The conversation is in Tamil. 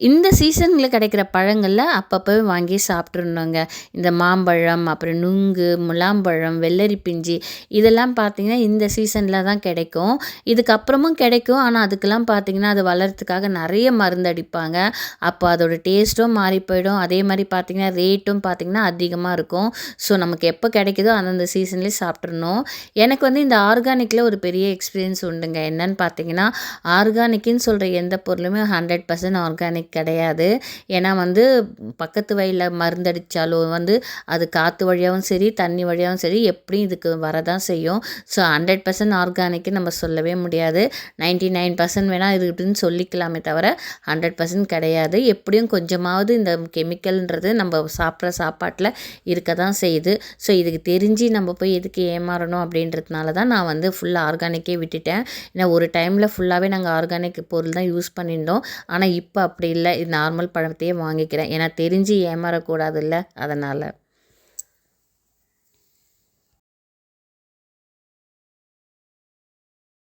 இந்த சீசனில் கிடைக்கிற பழங்களில் அப்பப்போ வாங்கி சாப்பிட்ருந்தோங்க இந்த மாம்பழம் அப்புறம் நுங்கு முலாம்பழம் வெள்ளரி பிஞ்சு இதெல்லாம் பார்த்திங்கன்னா இந்த சீசனில் தான் கிடைக்கும். இதுக்கப்புறமும் கிடைக்கும். ஆனால் அதுக்கெல்லாம் பார்த்திங்கன்னா அது வளர்கிறதுக்காக நிறைய மருந்து அடிப்பாங்க. அப்போ அதோடய டேஸ்ட்டும் மாறி போயிடும். அதே மாதிரி பார்த்திங்கன்னா ரேட்டும் பார்த்திங்கன்னா அதிகமாக இருக்கும். ஸோ நமக்கு எப்போ கிடைக்குதோ அந்தந்த சீசன்லேயே சாப்பிட்றணும் எனக்கு வந்து இந்த ஆர்கானிக்கில் ஒரு பெரிய எக்ஸ்பீரியன்ஸ் உண்டுங்க. என்னன்னு பார்த்தீங்கன்னா ஆர்கானிக்குன்னு சொல்கிற எந்த பொருளுமே ஹண்ட்ரட் பர்சன்ட் ஆர்கானிக் கிடையாது. ஏன்னா வந்து பக்கத்து வயலில் மருந்தடித்தாலும் வந்து அது காற்று வழியாகவும் சரி தண்ணி வழியாகவும் சரி எப்படியும் இதுக்கு வரதான் செய்யும். ஸோ ஹண்ட்ரட் பர்சன்ட் ஆர்கானிக்கு நம்ம சொல்லவே முடியாது. நைன்ட்டி நைன் பர்சன்ட் வேணால் இருக்குதுன்னு சொல்லிக்கலாமே தவிர ஹண்ட்ரட் பர்சன்ட் கிடையாது. எப்படியும் கொஞ்சமாவது இந்த கெமிக்கல்ன்றது நம்ம சாப்பிட்ற சாப்பாட்டில் இருக்க தான் செய்யுது. ஸோ இதுக்கு தெரிஞ்சு நம்ம போய் எதுக்கு ஏமாறணும் அப்படின்றதுனால தான் நான் வந்து ஃபுல்லாக ஆர்கானிக்கே விட்டுட்டேன். ஏன்னா ஒரு டைமில் ஃபுல்லாகவே நாங்கள் ஆர்கானிக் பொருள் தான் யூஸ் பண்ணியிருந்தோம். ஆனால் இப்போ அப்படி இல்லை இது நார்மல் பழத்தையே வாங்கிக்கிறேன். ஏன்னா தெரிஞ்சு ஏமாறக்கூடாதுல்ல அதனால்.